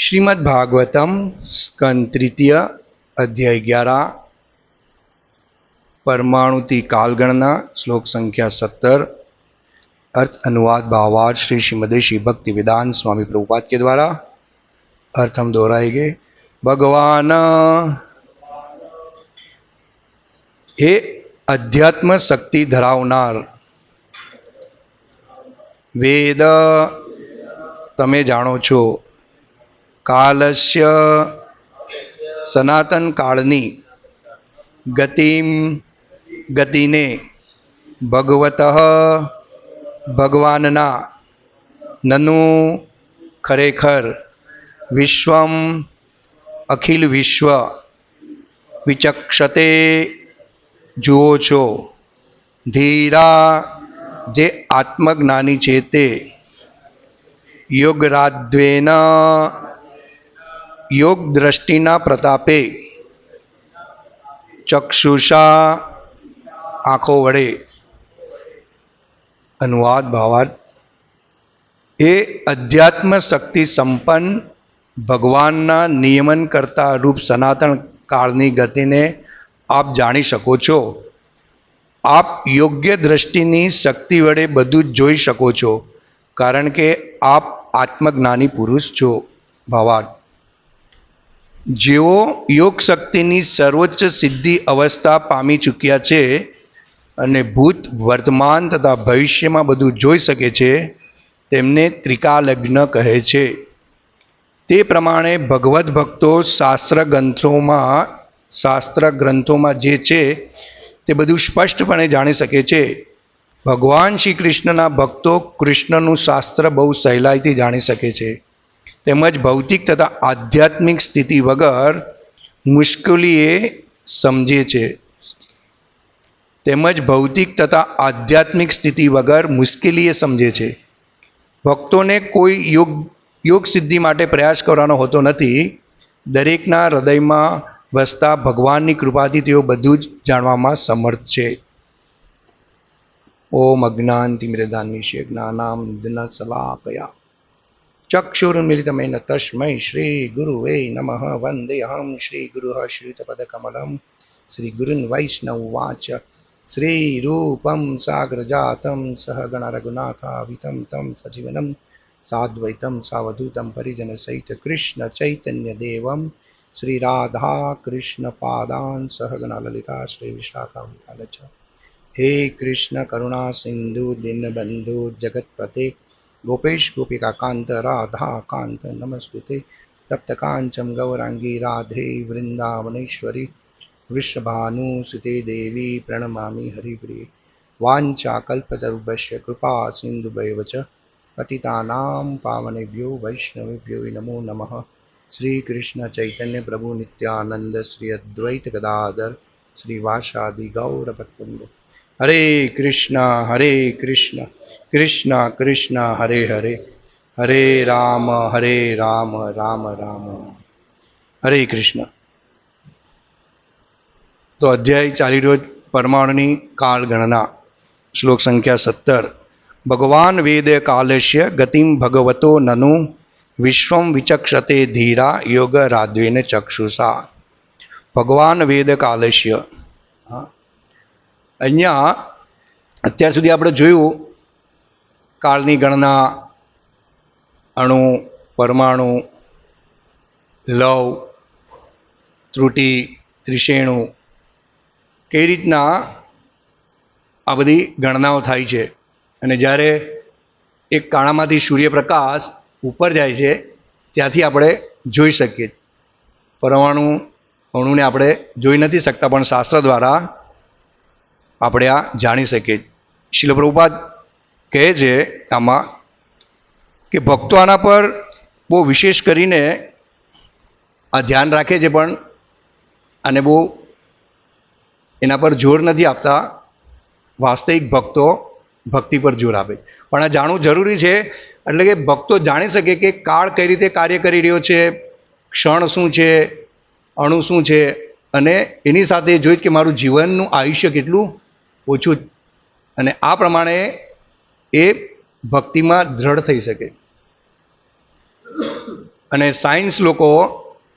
श्रीमद् भागवतम स्कंद तृतीय अध्याय ग्यारह, परमाणुति कालगणना, श्लोक संख्या सत्तर, अर्थ अनुवाद भावार श्री श्रीमदे श्री भक्ति विदान स्वामी प्रभुपाद के द्वारा, अर्थ हम दोहराएँगे भगवान, हे अध्यात्म शक्ति धरावनार, वेद, तमे જાણો छो કાલસ્ય સનાતન કાળની ગતિમ ગતિને ભગવત ભગવાનના નનુ ખરેખર વિશ્વમ અખિલ વિશ્વ વિચક્ષતે જુઓ છો ધીરા જે આત્મજ્ઞાની છે તે યોગરાધ્વેન યોગ દ્રષ્ટિના પ્રતાપે ચક્ષુષા આંખો વડે અનુવાદ ભાવાર્થ. એ અધ્યાત્મ શક્તિ સંપન્ન ભગવાનના નિયમન કરતા રૂપ સનાતન કાળની ગતિને આપ જાણી શકો છો. આપ યોગ્ય દ્રષ્ટિની શક્તિ વડે બધું જ જોઈ શકો છો, કારણ કે આપ આત્મજ્ઞાની પુરુષ છો, ભાવાર્થ. જેઓ યોગ શક્તિની સર્વોચ્ચ સિદ્ધિ અવસ્થા પામી ચૂક્યા છે અને ભૂત વર્તમાન તથા ભવિષ્યમાં બધું જોઈ શકે છે, તેમને ત્રિકાલજ્ઞ કહે છે. તે પ્રમાણે ભગવદ્ ભક્તો શાસ્ત્ર ગ્રંથોમાં શાસ્ત્ર ગ્રંથોમાં જે છે, તે બધું સ્પષ્ટપણે જાણી શકે છે. ભગવાન શ્રી કૃષ્ણના ભક્તો કૃષ્ણનું શાસ્ત્ર બહુ સહેલાઈથી જાણી શકે છે. તેમજ ભૌતિક તથા આધ્યાત્મિક સ્થિતિ વગર મુશ્કેલીએ સમજે છે. તેમજ ભૌતિક તથા આધ્યાત્મિક સ્થિતિ વગર મુશ્કેલીએ સમજે છે. ભક્તોને કોઈ યોગ યોગ સિદ્ધિ માટે પ્રયાસ કરવાનો હોતો નથી. દરેકના હૃદયમાં વસતા ભગવાનની કૃપાથી તેઓ બધું જ જાણવામાં સમર્થ છે. ઓમ અજ્ઞાન તિમ્રધાન દિન જ્ઞાનામ સલાહ તસ્મૈ શ્રી ગુરુવે નમઃ વંદેહમ શ્રી ગુરુઃ શ્રીયુતપદકમલમ શ્રી ગુરુન વૈષ્ણવ વાચ શ્રી રૂપમ સાગ્રજાતમ સહગણ રઘુનાથાવિતમ તમ સજીવનમ સાદ્વૈતમ સાવધૂતમ પરિજન સહિત કૃષ્ણ ચૈતન્ય દેવમ શ્રી રાધા गोपेशगोपिकान्त राधाकान्त नमस्कृते। तप्तकाञ्चं गौराङ्गी राधे वृन्दावनेश्वरि विषभानुसितेदेवी प्रणमामि हरिप्रिये। वाञ्चा कृपा सिन्धुभैव च पतितानां पावनेभ्यो वैष्णवेभ्यो नमो नमः। श्रीकृष्णचैतन्यप्रभुनित्यानन्द श्री अद्वैतगदादर श्रीवासादिगौरभु હરે કૃષ્ણ હરે કૃષ્ણ કૃષ્ણ કૃષ્ણ, હરે હરે. હરે રામ હરે રામ રામ રામ. હરે કૃષ્ણ. તો અધ્યાય ચાલી રહ્યો પરમાણુની કાળગણના શ્લોક સંખ્યા સત્તર. ભગવાન વેદ કાલશ્ય ગતિમ ભગવતો નનુ વિશ્વમ વિચક્ષતે ધીરા યોગ રાધ્વેન ચક્ષુષા. ભગવાન વેદ કાલશ્ય હા. અહીંયા અત્યાર સુધી આપણે જોયું કાળની ગણના અણુ, પરમાણુ, લવ, ત્રુટિ, ત્રિશેણુ કઈ રીતના આ બધી ગણનાઓ થાય છે? અને જ્યારે એક કાણામાંથી સૂર્યપ્રકાશ ઉપર જાય છે, ત્યાંથી આપણે જોઈ શકીએ. પરમાણુ અણુને આપણે જોઈ નથી શકતા, પણ શાસ્ત્ર દ્વારા આપણે આ જાણી શકીએ. શિલ પ્રભુપાદ કહે છે આમાં કે ભક્તો આના પર બહુ વિશેષ કરીને આ ધ્યાન રાખે છે પણ અને બહુ એના પર જોર નથી આપતા વાસ્તવિક ભક્તો ભક્તિ પર જોર આપે. પણ આ જાણવું જરૂરી છે, એટલે કે ભક્તો જાણી શકે કે કાળ કઈ રીતે કાર્ય કરી રહ્યો છે, ક્ષણ શું છે, અણુ શું છે, અને એની સાથે જોઈ કે મારું જીવનનું આયુષ્ય કેટલું ઓછું અને આ પ્રમાણે એ ભક્તિમાં દ્રઢ થઈ શકે. અને સાયન્સ લોકો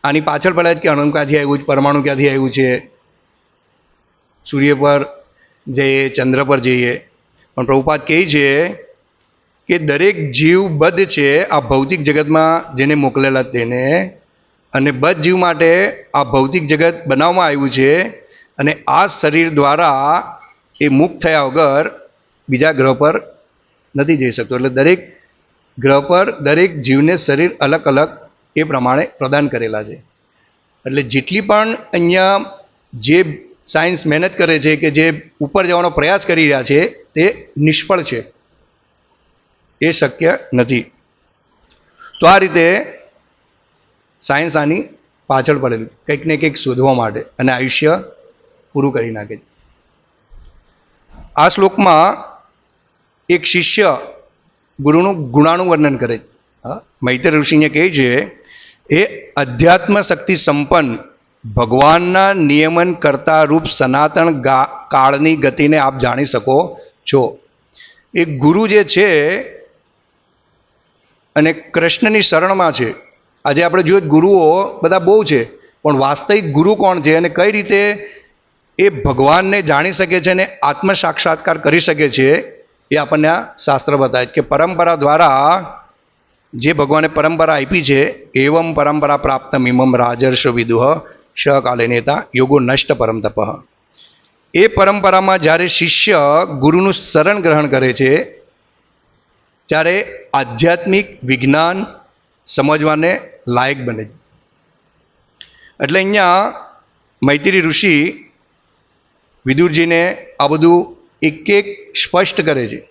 આની પાછળ પડ્યા જ કે અણુ ક્યાંથી આવ્યું છે, પરમાણુ ક્યાંથી આવ્યું છે? સૂર્ય પર જઈએ, ચંદ્ર પર જઈએ. પણ પ્રભુપાદ કહે છે કે દરેક જીવ બદ્ધ છે, આ ભૌતિક જગતમાં જેને મોકલેલા તેને. અને બદ્ધ જીવ માટે આ ભૌતિક જગત બનાવવામાં આવ્યું છે. અને આ શરીર દ્વારા એ મુક્ત થયા વગર બીજા ગ્રહ પર નથી જઈ શકતો. એટલે દરેક ગ્રહ પર દરેક જીવને શરીર અલગ અલગ એ પ્રમાણે પ્રદાન કરેલા છે. એટલે જેટલી પણ અહીંયા જે સાયન્સ મહેનત કરે છે કે જે ઉપર જવાનો પ્રયાસ કરી રહ્યા છે, તે નિષ્ફળ છે. એ શક્ય નથી. તો આ રીતે સાયન્સ આની પાછળ પડેલું. કંઈક ને કંઈક શોધવા માટે અને આયુષ્ય પૂરું કરી નાખે છે. આ શ્લોકમાં એક શિષ્ય ગુરુનું ગુણાનું વર્ણન કરે. મૈત્ર ઋષિને કહે છે, એ અધ્યાત્મ શક્તિ સંપન્ન, ભગવાનના નિયમન કરતા રૂપ સનાતન ગા, કાળની ગતિને આપ જાણી શકો છો. એ ગુરુ જે છે અને કૃષ્ણની શરણમાં છે. આજે આપણે જોઈએ ગુરુઓ બધા બહુ છે, પણ વાસ્તવિક ગુરુ કોણ છે અને કઈ રીતે એ ભગવાનને જાણી શકે છે અને આત્મ સાક્ષાત્કાર કરી શકે છે, એ આપણને આ શાસ્ત્ર બતાવે છે કે પરંપરા દ્વારા જે ભગવાને પરંપરા આપી છે, એવમ પરંપરા પ્રાપ્ત મિમમ રાજર્ષ વિદુહ સહકાલે નેતા યોગો નષ્ટ પરમ તપઃ. એ પરંપરામાં જ્યારે શિષ્ય ગુરુનું શરણ ગ્રહણ કરે છે, ત્યારે આધ્યાત્મિક વિજ્ઞાન સમજવાને લાયક બને એટલે અહીંયા મૈત્રી ઋષિ વિદુરજીને આ બધું એક એક સ્પષ્ટ કરે છે.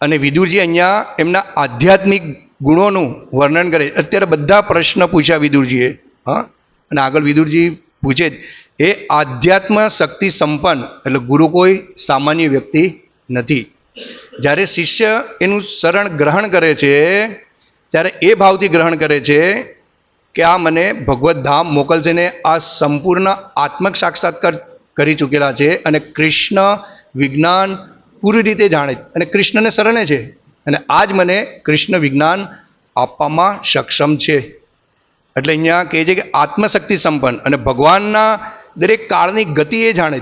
અને વિદુરજી અહીંયા એમના આધ્યાત્મિક ગુણોનું વર્ણન કરે અત્યારે બધા પ્રશ્ન પૂછ્યા વિદુરજીએ, હા? અને આગળ વિદુરજી પૂછે જ, એ આધ્યાત્મ શક્તિ સંપન્ન, એટલે ગુરુ કોઈ સામાન્ય વ્યક્તિ નથી. જ્યારે શિષ્ય એનું શરણ ગ્રહણ કરે છે, ત્યારે એ ભાવથી ગ્રહણ કરે છે કે આ મને ભગવત ધામ મોકલશે ને આ સંપૂર્ણ આત્મક સાક્ષાત્કાર કરી ચૂકેલા છે અને કૃષ્ણ વિજ્ઞાન પૂરી રીતે જાણે અને કૃષ્ણને શરણે છે. અને આજ મને કૃષ્ણ વિજ્ઞાન આપવામાં સક્ષમ છે. એટલે અહીંયા કહે છે કે આત્મશક્તિ સંપન્ન અને ભગવાનના દરેક કાળની ગતિ એ જાણે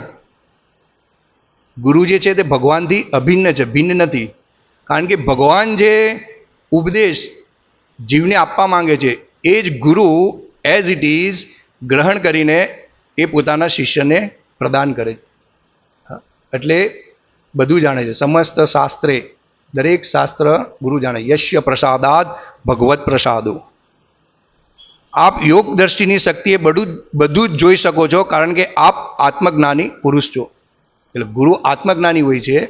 ગુરુ જે છે તે ભગવાનથી અભિન્ન છે, ભિન્ન નથી. કારણ કે ભગવાન જે ઉપદેશ જીવને આપવા માંગે છે, એ જ ગુરુ એઝ ઇટ ઇઝ ગ્રહણ કરીને એ પોતાના શિષ્યને પ્રદાન કરે. એટલે બધું જાણે છે. સમસ્ત શાસ્ત્રે, દરેક શાસ્ત્ર ગુરુ જાણે. યશ્ય પ્રસાદાત ભગવત પ્રસાદો. આપ યોગ દ્રષ્ટિની શક્તિએ બધું બધું જ જોઈ શકો છો, કારણ કે આપ આત્મજ્ઞાની પુરુષ છો. એટલે ગુરુ આત્મજ્ઞાની હોય છે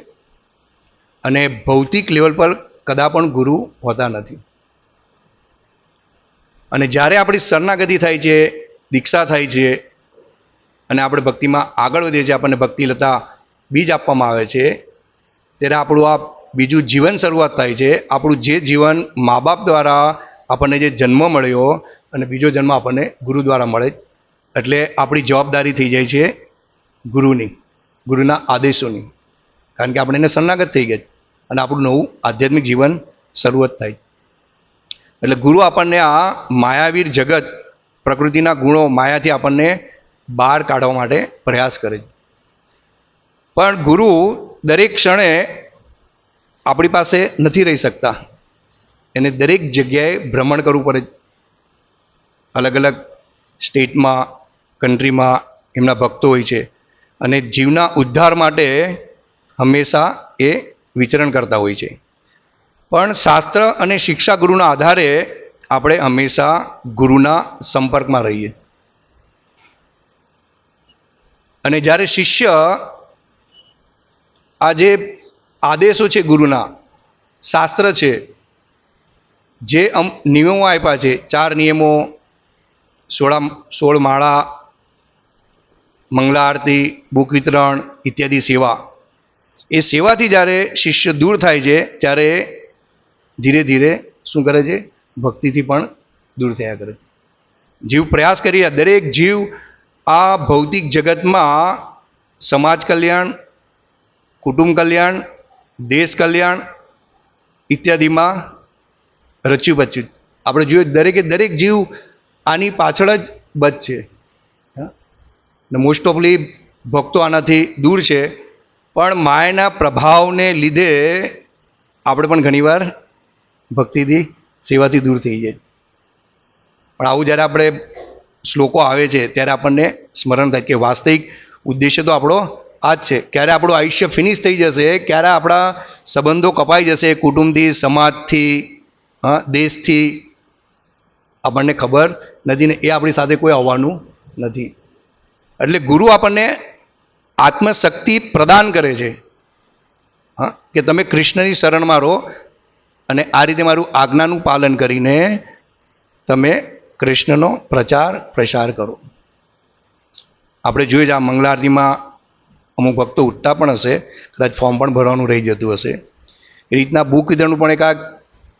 અને ભૌતિક લેવલ પર કદા પણ ગુરુ હોતા નથી. અને જ્યારે આપણી શરણાગતિ થાય છે, દીક્ષા થાય છે અને આપણે ભક્તિમાં આગળ વધીએ છીએ, આપણને ભક્તિ લતા બીજ આપવામાં આવે છે. ત્યારે આપણું આ બીજું જીવન શરૂઆત થાય છે. આપણું જે જીવન મા બાપ દ્વારા આપણને જે જન્મ મળ્યો અને બીજો જન્મ આપણને ગુરુ દ્વારા મળે, એટલે આપણી જવાબદારી થઈ જાય છે ગુરુની, ગુરુના આદેશોની. કારણ કે આપણે એને શરણાગત થઈ ગયા અને આપણું નવું આધ્યાત્મિક જીવન શરૂઆત થાય. એટલે ગુરુ આપણને આ માયાવીર જગત, પ્રકૃતિના ગુણો માયાથી આપણને બહાર કાઢવા માટે પ્રયાસ કરે છે. પણ ગુરુ દરેક ક્ષણે આપણી પાસે નથી રહી શકતા. એને દરેક જગ્યાએ ભ્રમણ કરવું પડે અલગ અલગ સ્ટેટમાં, કન્ટ્રીમાં એમના ભક્તો હોય છે અને જીવના ઉદ્ધાર માટે હંમેશા એ વિચરણ કરતા હોય છે. પણ શાસ્ત્ર અને શિક્ષા ગુરુના આધારે આપણે હંમેશા ગુરુના સંપર્કમાં રહીએ. અને જ્યારે શિષ્ય આ જે આદેશો છે ગુરુના, શાસ્ત્ર છે, જે નિયમો આપ્યા છે, ચાર નિયમો, સોળા, સોળ માળા, મંગલા આરતી, બુક વિતરણ ઇત્યાદિ સેવા, એ સેવાથી જ્યારે શિષ્ય દૂર થાય છે, ત્યારે ધીરે ધીરે શું કરે છે? ભક્તિથી પણ દૂર થયા કરે. જીવ પ્રયાસ કરી દરેક જીવ આ ભૌતિક જગતમાં સમાજ કલ્યાણ, કુટુંબ કલ્યાણ, દેશ કલ્યાણ ઇત્યાદિમાં રચ્યું પચ્યું આપણે જોઈએ દરેકે દરેક જીવ આની પાછળ જ બચ છે. ને મોસ્ટ ઓફલી ભક્તો આનાથી દૂર છે. પણ માયાના પ્રભાવને લીધે આપણે પણ ઘણીવાર ભક્તિથી, સેવાથી દૂર થઈ જાય. પણ આવું જ્યારે આપણે શ્લોકો આવે છે ત્યારે આપણને સ્મરણ થાય કે વાસ્તવિક ઉદ્દેશ્ય તો આપણો આ જ છે. ક્યારે આપણું આયુષ્ય ફિનિશ થઈ જશે, ક્યારે આપણા સંબંધો કપાઈ જશે, કુટુંબથી, સમાજથી હા દેશથી, આપણને ખબર નથી ને એ આપણી સાથે કોઈ આવવાનું નથી. એટલે ગુરુ આપણને આત્મશક્તિ પ્રદાન કરે છે. હા કે તમે કૃષ્ણની શરણમાં રહો અને આ રીતે મારું આજ્ઞાનું પાલન કરીને તમે કૃષ્ણનો પ્રચાર પ્રસાર કરો. આપણે જોઈએ જ આ મંગળા આરતીમાં અમુક ભક્તો ઉઠતા પણ હશે, કદાચ ફોર્મ પણ ભરવાનું રહી જતું હશે. એ રીતના બુક વિતરણનું પણ એક આ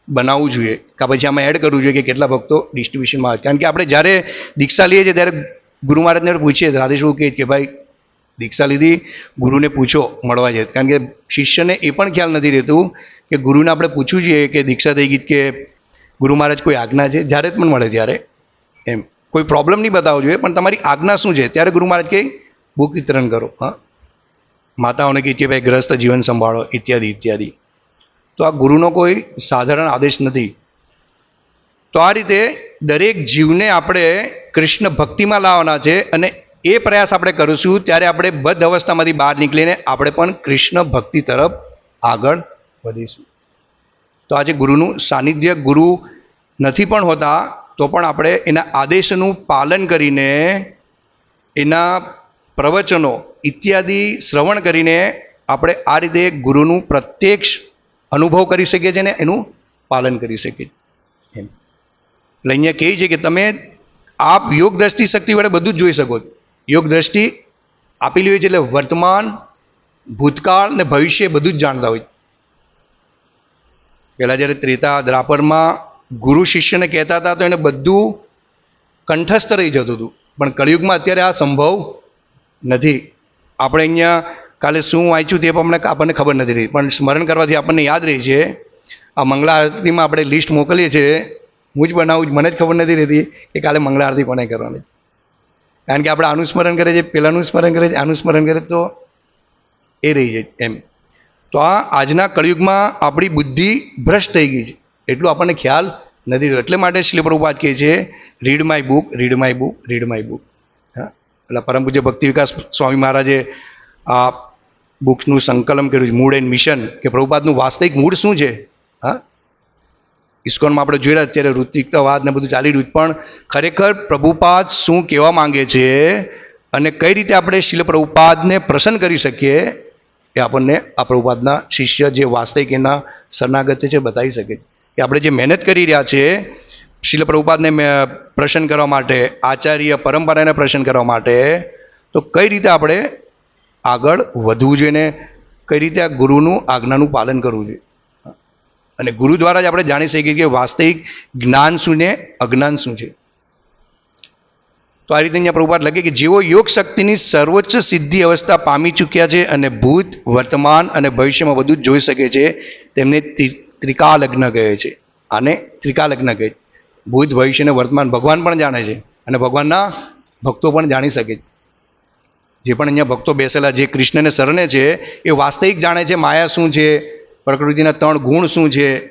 બનાવવું જોઈએ, કે પછી આમાં એડ કરવું જોઈએ કે કેટલા ભક્તો ડિસ્ટ્રીબ્યુશનમાં આવે. કારણ કે આપણે જ્યારે દીક્ષા લઈએ છીએ ત્યારે ગુરુ મહારાજને પૂછીએ છીએ શું કહે કે ભાઈ, દીક્ષા લીધી, ગુરુને પૂછો, મળવા જાય. કારણ કે શિષ્યને એ પણ ખ્યાલ નથી રહેતું કે ગુરુને આપણે પૂછવું જોઈએ કે દીક્ષા થઈ ગઈ કે ગુરુ મહારાજ કોઈ આજ્ઞા છે? જ્યારે પણ મળે ત્યારે. એમ. કોઈ પ્રોબ્લેમ નહીં બતાવવો જોઈએ, પણ તમારી આજ્ઞા શું છે? ત્યારે ગુરુ મહારાજ કહે બુક વિતરણ કરો. હા? માતાઓને કહે કે, ભાઈ, ગ્રસ્ત જીવન સંભાળો. ઇત્યાદિ ઇત્યાદિ. તો આ ગુરુનો કોઈ સાધારણ આદેશ નથી. તો આ રીતે દરેક જીવને આપણે કૃષ્ણ ભક્તિમાં લાવવાના છે અને એ પ્રયાસ આપણે કરીશું ત્યારે આપણે બદ્ધ અવસ્થામાંથી બહાર નીકળીને આપણે પણ કૃષ્ણ ભક્તિ તરફ આગળ વધીશું. તો આજે ગુરુનું સાનિધ્ય ગુરુ નથી પણ હોતા, તો પણ આપણે એના આદેશનું પાલન કરીને, એના પ્રવચનો ઇત્યાદિ શ્રવણ કરીને આપણે આ રીતે ગુરુનું પ્રત્યક્ષ અનુભવ કરી શકીએ છીએ ને એનું પાલન કરી શકીએ એમ. એટલે અહીંયા કહે છે કે તમે આપ યોગ દ્રષ્ટિ શક્તિ વડે બધું જ જોઈ શકો યોગ દ્રષ્ટિ આપેલી હોય છે એટલે વર્તમાન, ભૂતકાળ ને ભવિષ્ય બધું જ જાણતા હોય પહેલાં જ્યારે ત્રેતા દ્રાપરમાં ગુરુ શિષ્યને કહેતા હતા તો એને બધું કંઠસ્થ રહી જતું હતું. પણ કળિયુગમાં અત્યારે આ સંભવ નથી. આપણે અહીંયા કાલે શું વાંચ્યું તે પણ આપણને ખબર નથી રહી. પણ સ્મરણ કરવાથી આપણને યાદ રહી છે, આ મંગળા આરતીમાં આપણે લિસ્ટ મોકલીએ છીએ. હું જ બનાવું, મને જ ખબર નથી રહેતી કે કાલે મંગળા આરતી કોને કરવાની. કારણ કે આપણે આનું કરે છે પહેલાંનું સ્મરણ કરે છે આનું કરે તો એ રહી જાય એમ. તો આ આજના કળિયુગમાં આપણી બુદ્ધિ ભ્રષ્ટ થઈ ગઈ છે. એટલું આપણને ખ્યાલ નથી રહ્યો. એટલે માટે શ્રી પ્રભુપાદ કહે છે read my book read my book read my book હા? એટલે પરમ પૂજ્ય ભક્તિ વિકાસ સ્વામી મહારાજે આ બુક્સનું સંકલન કર્યું છે મૂળ એન્ડ મિશન કે પ્રભુપાદનું વાસ્તવિક મૂળ શું છે? હા? ઇસ્કોનમાં આપણે જોયેલા અત્યારે ઋતિકવાદ ને બધું ચાલી રહ્યું પણ ખરેખર પ્રભુપાદ શું કહેવા માંગે છે અને કઈ રીતે આપણે શિલ પ્રભુપાદને પ્રસન્ન કરી શકીએ? એ આપણને આ પ્રભુપાદના શિષ્ય જે વાસ્તવિક એના શરણાગત છે બતાવી શકે કે આપણે જે મહેનત કરી રહ્યા છે, શિલ પ્રભુપાદને પ્રસન્ન કરવા માટે, આચાર્ય પરંપરાને પ્રસન્ન કરવા માટે, તો કઈ રીતે આપણે આગળ વધવું જોઈએ ને કઈ રીતે આ ગુરુનું આજ્ઞાનું પાલન કરવું જોઈએ? અને ગુરુ દ્વારા જ આપણે જાણી શકીએ કે વાસ્તવિક જ્ઞાન શું ને અજ્ઞાન શું છે. તો આ રીતે અહીંયા પ્રભુપાદ લખે કે જેઓ યોગ શક્તિની સર્વોચ્ચ સિદ્ધિ અવસ્થા પામી ચૂક્યા છે અને ભૂત, વર્તમાન અને ભવિષ્યમાં બધું જ જોઈ શકે છે, તેમને ત્રિ- ત્રિકાલગ્ન કહે છે. આને ત્રિકાલગ્ન કહે. ભૂત, ભવિષ્ય અને વર્તમાન ભગવાન પણ જાણે છે અને ભગવાનના ભક્તો પણ જાણી શકે છે. જે પણ અહીંયા ભક્તો બેસેલા, જે કૃષ્ણને શરણે છે, એ વાસ્તવિક જાણે છે માયા શું છે, પ્રકૃતિના ત્રણ ગુણ શું છે,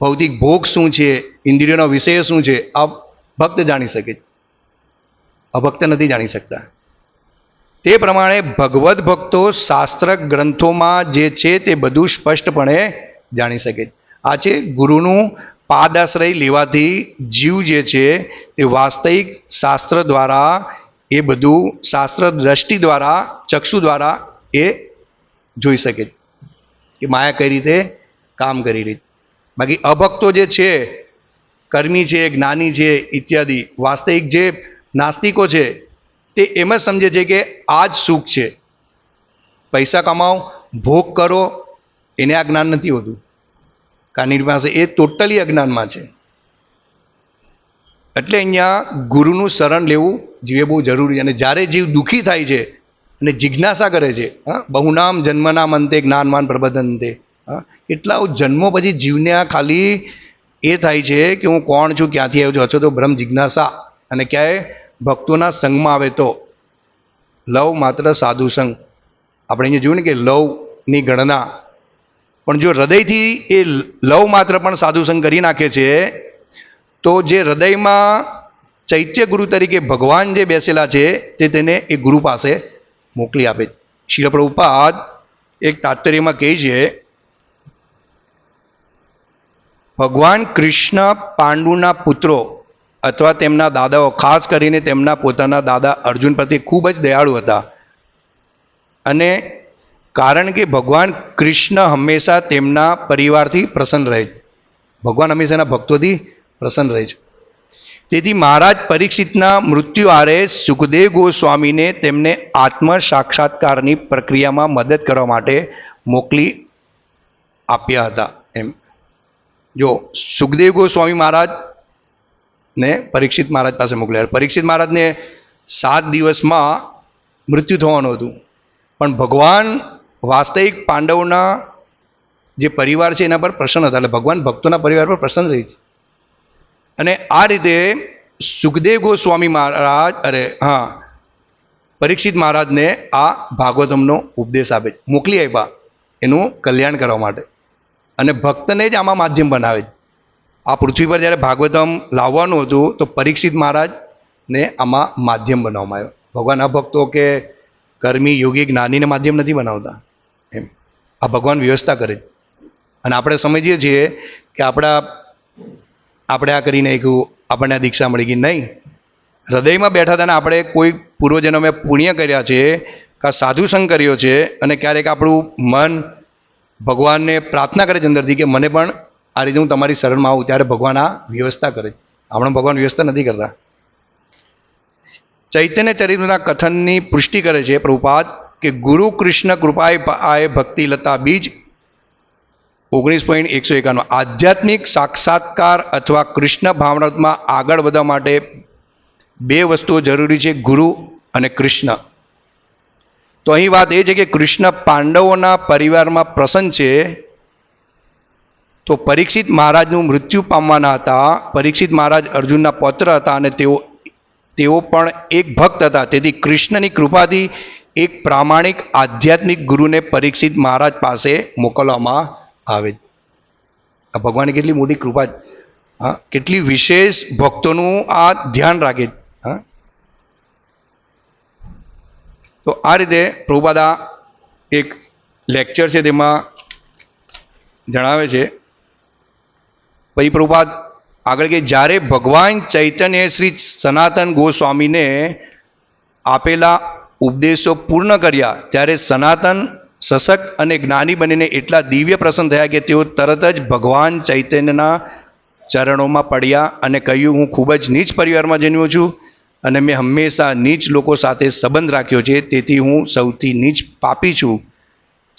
ભૌતિક ભોગ શું છે, ઇન્દ્રિયોનો વિષય શું છે, આ ભક્ત જાણી શકે છે. અભક્ત નથી જાણી શકતા. તે પ્રમાણે ભગવદ્ ભક્તો શાસ્ત્ર ગ્રંથોમાં જે છે તે બધું સ્પષ્ટપણે જાણી શકે. આ છે ગુરુનું પાદાશ્રય લેવાથી જીવ જે છે તે વાસ્તવિક શાસ્ત્ર દ્વારા એ બધું શાસ્ત્ર દ્રષ્ટિ દ્વારા, ચક્ષુ દ્વારા એ જોઈ શકે. કે માયા કઈ રીતે કામ કરી રહી. બાકી અભક્તો જે છે, કર્મી છે, જ્ઞાની છે, ઇત્યાદિ, વાસ્તવિક જે નાસ્તિકો છે, તે એમ જ સમજે છે કે આ જ સુખ છે. પૈસા કમાઓ, ભોગ કરો, એને આ જ્ઞાન નથી હોતું. કાની પાસે એ ટોટલી અજ્ઞાનમાં છે. એટલે અહીંયા ગુરુનું શરણ લેવું જીવે બહુ જરૂરી અને જ્યારે જીવ દુઃખી થાય છે અને જિજ્ઞાસા કરે છે, હા, બહુનામ જન્મનામ અંતે જ્ઞાનમાન પ્રબંધન અંતે હા, એટલા જન્મો પછી જીવને આ ખાલી એ થાય છે કે હું કોણ છું, ક્યાંથી આવ્યો છું, અથવા તો ભ્રમ જિજ્ઞાસા અને ક્યાંય ભક્તોના સંગમાં આવે તો લવ માત્ર સાધુ સંગ આપણે અહીંયા જોયું ને કે લવની ગણના. પણ જો હૃદયથી એ લવ માત્ર પણ સાધુ સંગ કરી નાખે છે, તો જે હૃદયમાં ચૈત્ય ગુરુ તરીકે ભગવાન જે બેસેલા છે, તે તેને એ ગુરુ પાસે મોકલી આપે છે. શિલપ્રભુપાદ એક તાત્પર્યમાં કહે છે, ભગવાન કૃષ્ણ પાંડુના પુત્રો અથવા તેમના દાદાઓ, ખાસ કરીને તેમના પોતાના દાદા અર્જુન પ્રત્યે ખૂબ જ દયાળુ હતા. અને કારણ કે ભગવાન કૃષ્ણ હંમેશા તેમના પરિવારથી પ્રસન્ન રહે છે. ભગવાન હંમેશા એના ભક્તોથી પ્રસન્ન રહે છે. તેથી મહારાજ પરીક્ષિતના મૃત્યુ આરે સુખદેવ ગોસ્વામીને તેમને આત્મ સાક્ષાત્કારની પ્રક્રિયામાં મદદ કરવા માટે મોકલી આપ્યા હતા એમ. જો સુખદેવ ગોસ્વામી મહારાજ ને પરીક્ષિત મહારાજ પાસે મોકલ્યા. પરીક્ષિત મહારાજને સાત દિવસમાં મૃત્યુ થવાનું હતું. પણ ભગવાન વાસ્તવિક પાંડવોના જે પરિવાર છે એના પર પ્રસન્ન હતા. એટલે ભગવાન ભક્તોના પરિવાર પર પ્રસન્ન રહી છે. અને આ રીતે સુખદેવ ગોસ્વામી મહારાજ, અરે, હા, પરીક્ષિત મહારાજને આ ભાગવતમનો ઉપદેશ આપે મોકલી આપ્યા એનું કલ્યાણ કરવા માટે. અને ભક્તને જ આમાં માધ્યમ બનાવે છે. આ પૃથ્વી પર જ્યારે ભાગવતમ લાવવાનું હતું, તો પરીક્ષિત મહારાજને આમાં માધ્યમ બનાવવામાં આવ્યો. ભગવાન આ ભક્તો કે કર્મી, યોગી, જ્ઞાનીને માધ્યમ નથી બનાવતા. એમ. આ ભગવાન વ્યવસ્થા કરે અને આપણે સમજીએ છીએ કે આપણા, આપણે આ કરીને એક આપણને આ દીક્ષા મળી ગઈ. નહીં. હૃદયમાં બેઠા હતા ને આપણે કોઈ પૂર્વજન્મે પુણ્ય કર્યા છે, કાં સાધુ સંગ કર્યો છે, અને ક્યારેક આપણું મન ભગવાનને પ્રાર્થના કરે છે અંદરથી કે મને પણ આ રીતે હું તમારી શરણમાં આવું ત્યારે ભગવાન આ વ્યવસ્થા કરે હમણાં ભગવાન વ્યવસ્થા નથી કરતા. ચૈતન્ય ચરિત્રના કથનની પુષ્ટિ કરે છે પ્રભુપાદ કે ગુરુ કૃષ્ણ કૃપાએ આએ ભક્તિ લતા બીજ ઓગણીસ પોઈન્ટ એકસો એકાણું. આધ્યાત્મિક સાક્ષાત્કાર અથવા કૃષ્ણ ભાવનાત્મા આગળ વધવા માટે બે વસ્તુઓ જરૂરી છે, ગુરુ અને કૃષ્ણ. તો અહીં વાત એ છે કે કૃષ્ણ પાંડવોના પરિવારમાં પ્રસન્ન છે તો પરીક્ષિત મહારાજનું મૃત્યુ પામવાના હતા. પરીક્ષિત મહારાજ અર્જુનના પૌત્ર હતા અને તેઓ તેઓ પણ એક ભક્ત હતા. તેથી કૃષ્ણની કૃપાથી એક પ્રામાણિક, આધ્યાત્મિક ગુરુને પરીક્ષિત મહારાજ પાસે મોકલવામાં આવે. આ ભગવાનની કેટલી મોટી કૃપા હા, કેટલી વિશેષ ભક્તોનું આ ધ્યાન રાખે હા. તો આ રીતે પ્રભુપાદા એક લેક્ચર છે તેમાં જણાવે છે. પછી પ્રભુપાદ, આગળ કે જ્યારે ભગવાન ચૈતન્ય શ્રી સનાતન ગોસ્વામીને આપેલા ઉપદેશો પૂર્ણ કર્યા, ત્યારે સનાતન, સશક્ત અને જ્ઞાની બનીને એટલા દિવ્ય પ્રસન્ન થયા કે તેઓ તરત જ ભગવાન ચૈતન્યના ચરણોમાં પડ્યા અને કહ્યું, હું ખૂબ જ નીચ પરિવારમાં જન્મ્યો છું અને મેં હંમેશા નીચ લોકો સાથે સંબંધ રાખ્યો છે. તેથી હું સૌથી નીચ પાપી છું.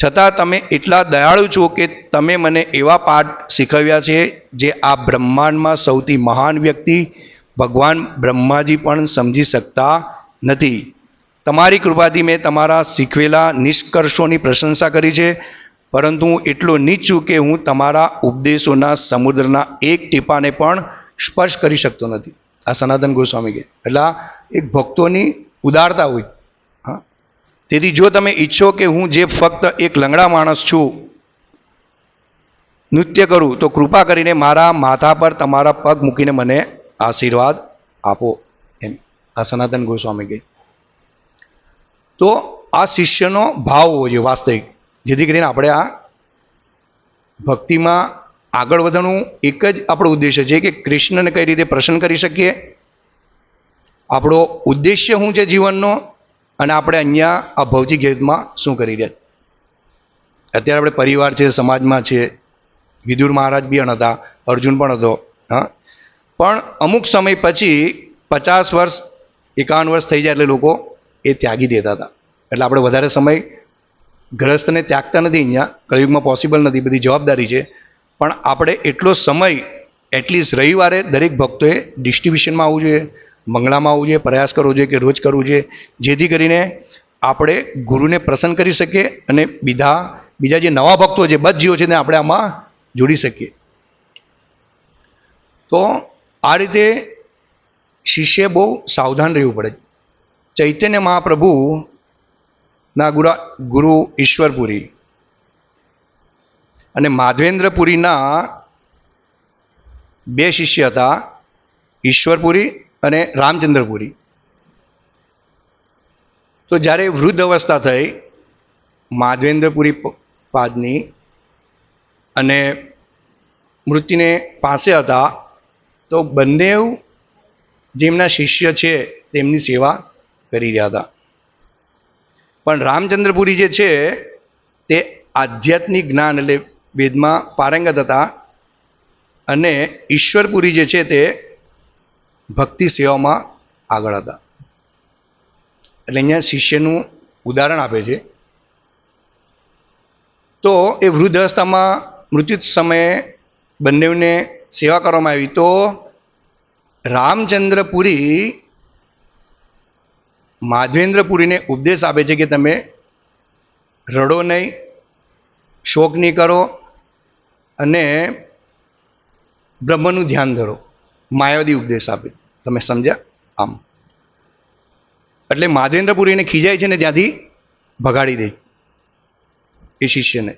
છતાં તમે એટલા દયાળુ છો કે તમે મને એવા પાઠ શીખવ્યા છે જે આ બ્રહ્માંડમાં સૌથી મહાન વ્યક્તિ ભગવાન બ્રહ્માજી પણ સમજી શકતા નથી. તમારી કૃપાથી મેં તમારા શીખવેલા નિષ્કર્ષોની પ્રશંસા કરી છે, પરંતુ હું એટલો નીચ છું કે હું તમારા ઉપદેશોના સમુદ્રના એક ટીપાને પણ સ્પર્શ કરી શકતો નથી. આ સનાતન ગોસ્વામી કે એટલે એક ભક્તોની ઉદારતા હોય. તેથી જો તમે ઈચ્છો કે હું જે ફક્ત એક લંગડા માણસ છું, નૃત્ય કરું, તો કૃપા કરીને મારા માથા પર તમારા પગ મૂકીને મને આશીર્વાદ આપો. એમ. આ સનાતન ગોસ્વામી કહે. તો આ શિષ્યનો ભાવ હોવો જોઈએ વાસ્તવિક. જેથી કરીને આપણે આ ભક્તિમાં આગળ વધવાનું એક જ આપણો ઉદ્દેશ્ય છે કે કૃષ્ણને કઈ રીતે પ્રસન્ન કરી શકીએ. આપણો ઉદ્દેશ્ય શું છે જીવનનો? અને આપણે અહીંયા આ ભૌતિક હેતુમાં શું કરી રહ્યા? અત્યારે આપણે પરિવાર છે, સમાજમાં છે, વિદુર મહારાજ બી હતા, અર્જુન પણ હતો, હા. પણ અમુક સમય પછી પચાસ વર્ષ, એકાવન વર્ષ થઈ જાય એટલે લોકો એ ત્યાગી દેતા હતા. એટલે આપણે વધારે સમય ગ્રસ્તને ત્યાગતા નથી અહીંયા, કળિયુગમાં પોસિબલ નથી, બધી જવાબદારી છે. પણ આપણે એટલો સમય એટલીસ્ટ રવિવારે દરેક ભક્તોએ ડિસ્ટ્રીબ્યુશનમાં આવવું જોઈએ. મંગળામાં આવવું જોઈએ, પ્રયાસ કરવો જોઈએ કે રોજ કરવું જોઈએ, જેથી કરીને આપણે ગુરુને પ્રસન્ન કરી શકીએ અને બીજા બીજા જે નવા ભક્તો છે બધ જીવો છે તેને આપણે આમાં જોડી શકીએ. તો આ રીતે શિષ્ય બહુ સાવધાન રહેવું પડે ચૈતન્ય મહાપ્રભુના ગુરા, ગુરુ ઈશ્વરપુરી અને માધવેન્દ્રપુરીના બે શિષ્ય હતા, ઈશ્વરપુરી અને રામચંદ્રપુરી. તો જ્યારે વૃદ્ધ અવસ્થા થઈ, માધવેન્દ્રપુરી પાદની અને મૃત્યુને પાસે હતા, તો બંને જેમના શિષ્ય છે તેમની સેવા કરી રહ્યા હતા. પણ રામચંદ્રપુરી જે છે, તે આધ્યાત્મિક જ્ઞાન એટલે વેદમાં પારંગત હતા અને ઈશ્વરપુરી જે છે તે ભક્તિ સેવામાં આગળ હતા. એટલે અહીંયા શિષ્યનું ઉદાહરણ આપે છે. તો એ વૃદ્ધ અવસ્થામાં મૃત્યુ સમયે બંનેને સેવા કરવામાં આવી. તો રામચંદ્રપુરી માધવેન્દ્રપુરીને ઉપદેશ આપે છે કે તમે રડો નહીં, શોક નહીં કરો અને બ્રહ્મનું ધ્યાન ધરો. માયાવાદી ઉપદેશ આપે. તમે સમજ્યા? આમ. એટલે માધવેન્દ્રપુરીને ખીજાય છે ને ત્યાંથી ભગાડી દે. એ શિષ્યને.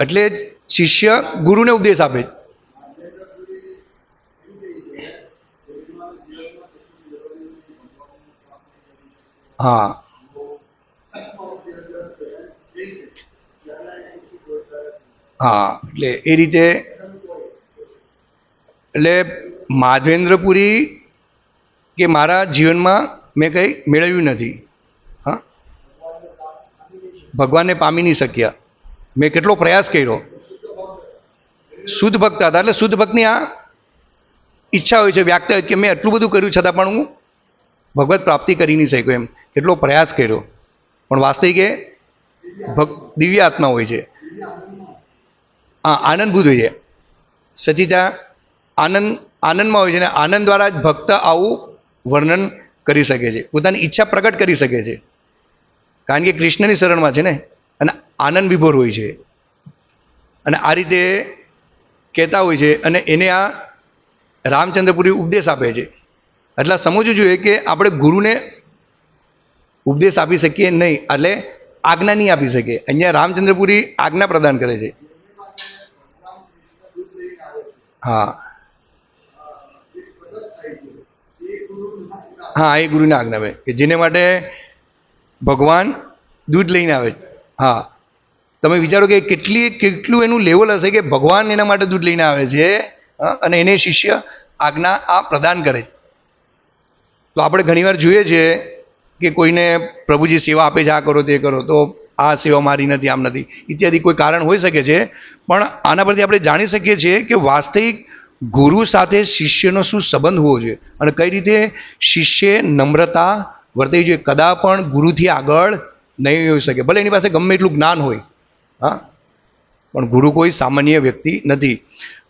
એટલે શિષ્ય ગુરુને ઉપદેશ આપે. હા. હા, એટલે એ રીતે એટલે માધવેન્દ્રપુરી કે મારા જીવનમાં મેં કંઈ મેળવ્યું નથી. હા? ભગવાનને પામી નહીં શક્યા. મેં કેટલો પ્રયાસ કર્યો. શુદ્ધ ભક્ત હતા. એટલે શુદ્ધ ભક્તની આ ઈચ્છા હોય છે વ્યક્ત હોય કે મેં એટલું બધું કર્યું છતાં પણ હું ભગવત પ્રાપ્તિ કરી નહીં શક્યો એમ. કેટલો પ્રયાસ કર્યો. પણ વાસ્તવિક એ ભક દિવ્ય આત્મા હોય છે. હા આનંદભૂત હોય છે. સચિતા આનંદ, આનંદમાં હોય છે અને આનંદ દ્વારા જ ભક્ત આવું વર્ણન કરી શકે છે. પોતાની ઈચ્છા પ્રગટ કરી શકે છે. કારણ કે કૃષ્ણની શરણમાં છે ને, અને આનંદ વિભોર હોય છે. અને આ રીતે કહેતા હોય છે અને એને આ રામચંદ્રપુરી ઉપદેશ આપે છે. એટલે સમજવું જોઈએ કે આપણે ગુરુને ઉપદેશ આપી શકીએ નહીં, એટલે આજ્ઞા નહીં આપી શકીએ. અહીંયા રામચંદ્રપુરી આજ્ઞા પ્રદાન કરે છે. હા. હા, એ ગુરુના આજ્ઞા આપે કે જેને માટે ભગવાન દૂધ લઈને આવે હા. તમે વિચારો કે કેટલી, કેટલું એનું લેવલ હશે કે ભગવાન એના માટે દૂધ લઈને આવે છે અને એને શિષ્ય આજ્ઞા આ પ્રદાન કરે તો આપણે ઘણીવાર જોઈએ છીએ કે કોઈને પ્રભુજી સેવા આપે છે, આ કરો, તે કરો, તો આ સેવા મારી નથી, આમ નથી. ઇત્યાદિ કોઈ કારણ હોઈ શકે છે, પણ આના પરથી આપણે જાણી શકીએ છીએ કે વાસ્તવિક ગુરુ સાથે શિષ્યનો શું સંબંધ હોવો જોઈએ? અને કઈ રીતે શિષ્ય નમ્રતા વર્તવી જોઈએ? કદા પણ ગુરુથી આગળ નહીં હોઈ શકે. ભલે એની પાસે ગમે એટલું જ્ઞાન હોય, હા? પણ ગુરુ કોઈ સામાન્ય વ્યક્તિ નથી.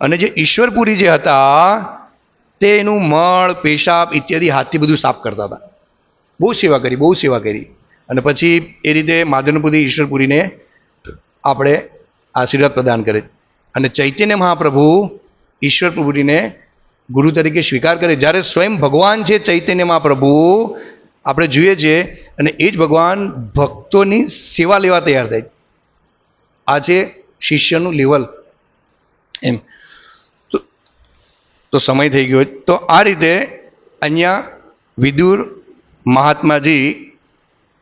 અને જે ઈશ્વરપુરી જે હતા, તે એનું મળ, પેશાબ ઇત્યાદિ હાથથી બધું સાફ કરતા હતા. બહુ સેવા કરી, બહુ સેવા કરી. અને પછી એ રીતે માધવનપુરી ઈશ્વરપુરીને આપણે આશીર્વાદ પ્રદાન કરે. અને ચૈતન્ય મહાપ્રભુ ઈશ્વરપુરીને ગુરુ તરીકે સ્વીકાર કરે. જ્યારે સ્વયં ભગવાન છે ચૈતન્ય મહાપ્રભુ આપણે જોઈએ છીએ અને એ જ ભગવાન ભક્તોની સેવા લેવા તૈયાર થાય. આ છે શિષ્યનું લેવલ. એમ. તો તો સમય થઈ ગયો. તો આ રીતે અહીંયા વિદુર મહાત્માજી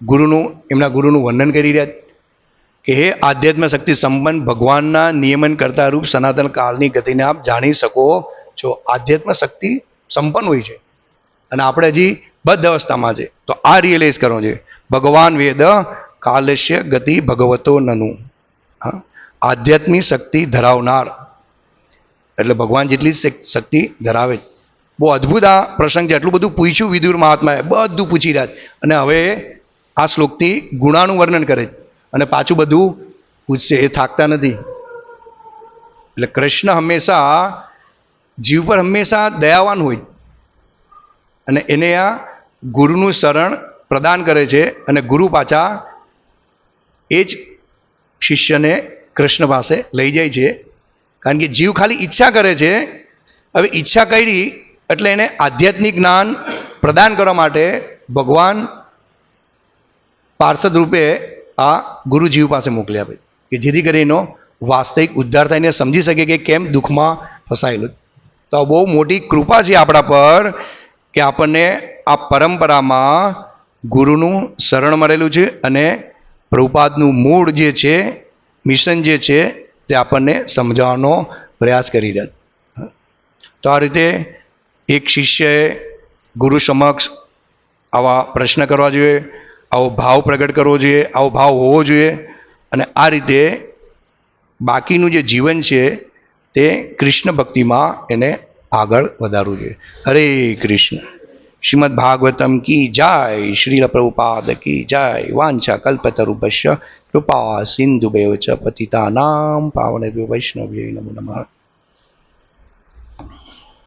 ગુરુનું, એમના ગુરુનું વર્ણન કરી રહ્યા છે. કે હે આધ્યાત્મ શક્તિ સંપન્ન ભગવાનના નિયમન કરતા રૂપ સનાતન કાળની ગતિને આપ જાણી શકો છો. આધ્યાત્મ શક્તિ સંપન્ન હોય છે. અને આપણે હજી બદ્ધ અવસ્થામાં છે. તો આ રિયલાઇઝ કરવું છે. ભગવાન વેદ કાલશ્ય ગતિ ભગવતો નનું. હા? આધ્યાત્મિક શક્તિ ધરાવનાર. એટલે ભગવાન જેટલી શક્તિ ધરાવે બહુ અદ્ભુત આ પ્રસંગ છે. એટલું બધું પૂછ્યું વિદુર મહાત્માએ, બધું પૂછી રહ્યા અને હવે આ શ્લોકથી ગુણાનું વર્ણન કરે છે. અને પાછું બધું પૂછશે, એ થાકતા નથી. એટલે કૃષ્ણ હંમેશા જીવ પર હંમેશા દયાવાન હોય. અને એને આ ગુરુનું શરણ પ્રદાન કરે છે અને ગુરુ પાછા એ જ શિષ્યને કૃષ્ણ પાસે લઈ જાય છે. કારણ કે જીવ ખાલી ઈચ્છા કરે છે. હવે ઈચ્છા કરી એટલે એને આધ્યાત્મિક જ્ઞાન પ્રદાન કરવા માટે ભગવાન પાર્ષદ રૂપે આ ગુરુજીવ પાસે મોકલી આપે કે જેથી કરી એનો વાસ્તવિક ઉદ્ધાર થઈને સમજી શકે કે કેમ દુઃખમાં ફસાયેલું તો આ બહુ મોટી કૃપા છે આપણા પર કે આપણને આ પરંપરામાં ગુરુનું શરણ મળેલું છે અને પ્રભુપાદનું મૂળ જે છે, મિશન જે છે, તે આપણને સમજાવવાનો પ્રયાસ કરી રહ્યા તો આ રીતે એક શિષ્યએ ગુરુ સમક્ષ આવા પ્રશ્ન કરવા જોઈએ. આવો ભાવ પ્રગટ કરવો જોઈએ, આવો ભાવ હોવો જોઈએ અને આ રીતે બાકીનું જે જીવન છે તે કૃષ્ણ ભક્તિમાં એને આગળ વધારવું જોઈએ. હરે કૃષ્ણ. શ્રીમદ ભાગવતમ કી જય, શ્રીલ પ્રભુપાદ કી જય, વાંછા કલ્પતરુભ્ય કૃપા સિંધુભેવ ચ પતિતાનામ પાવનેભ્યો વૈષ્ણવ્ય નમો નમઃ.